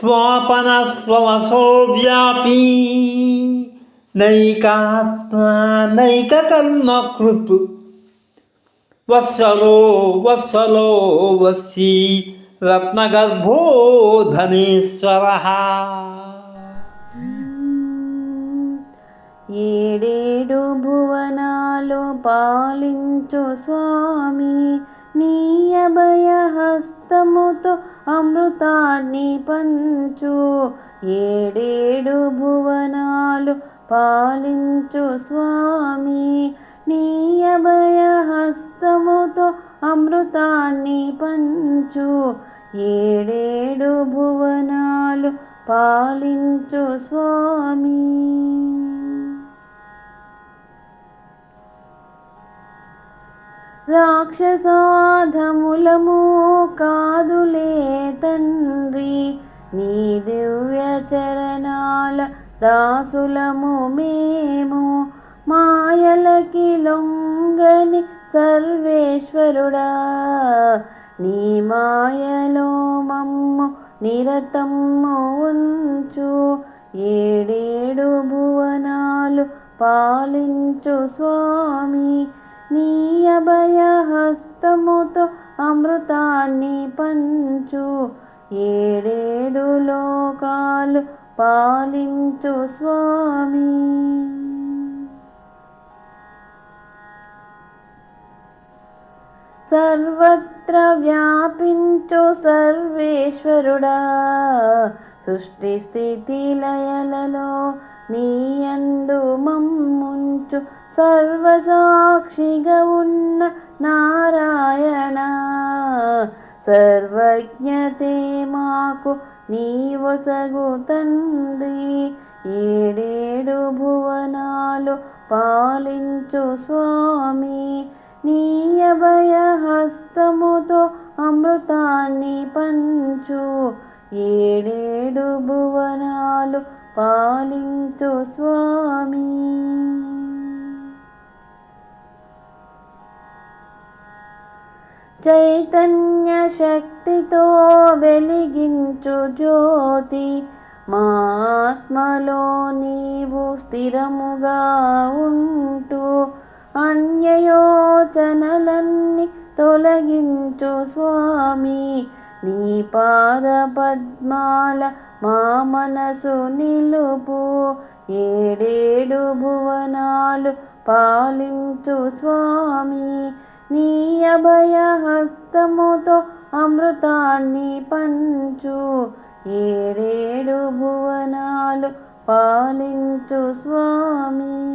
స్వాపన స్వమసో వ్యాపీ నైకాత్మా వత్సలో వత్సలో వత్సీ రత్నగర్భో ధనేశ్వర. ఏడేడు భువనాలు పాలించు స్వామి. నీ అభయహస్తముతో అమృతాన్ని పంచు. ఏడేడు భువనాలు పాలించు స్వామి. నీ అభయహస్తముతో అమృతాన్ని పంచు. ఏడేడు భువనాలు పాలించు స్వామి. రాక్షసాధములము కాదులే తండ్రి నీ దివ్య చరణాల దాసులము మేము. మాయలకి లొంగని సర్వేశ్వరుడా నీ మాయలో మమ్ము నిరతమ్ము ఉంచు. ఏడేడు భువనాలు పాలించు స్వామి నీ అభయ హస్తముతో అమృతాన్ని పంచు. ఏడేడు లోకాలు పాలించు స్వామి. సర్వత్ర వ్యాపించు సర్వేశ్వరుడా. సృష్టి స్థితి లయలలో నీయందు మమ్ముంచు. సర్వసాక్షిగా ఉన్న నారాయణ సర్వజ్ఞతే మాకు నీవసగు తండ్రి ఏడేడు భువనాలు పాలించు స్వామి నీ అభయ హస్తముతో అమృతాన్ని పంచు ఏడేడు భువనాలు పాలించు స్వామి చైతన్య శక్తితో వెలిగించు జ్యోతి. మా ఆత్మలో నీవు స్థిరముగా ఉంటూ అన్యయోచనలన్నీ తొలగించు స్వామి. నీ పాద పద్మాల మా మనసు నిలుపు ఏడేడు భువనాలు పాలించు స్వామి. నీ అభయ హస్తముతో అమృతాన్ని పంచు. ఏడేడు భువనాలు పాలించు స్వామి.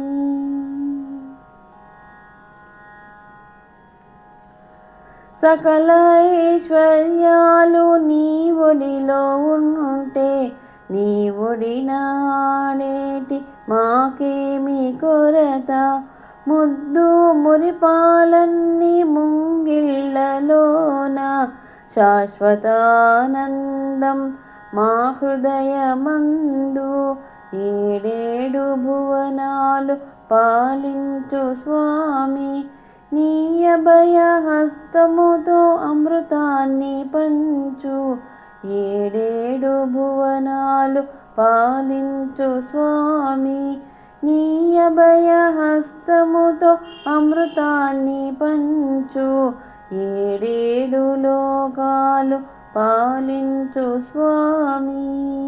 సకల ఐశ్వర్యాలు నీ ఒడిలో ఉంటే నీ ఒడినాడేటి మాకేమి కొరత? ముద్దు మురిపాలన్నీ ముంగిళ్ళలోన శాశ్వతానందం మా హృదయమందు ఏడేడు భువనాలు పాలించు స్వామి. నీ అభయ హస్తముతో అమృతాన్ని పంచు. ఏడేడు భువనాలు పాలించు స్వామి. నీ అభయహస్తముతో అమృతాన్ని పంచు. ఏడేడు లోకాలు పాలించు స్వామీ.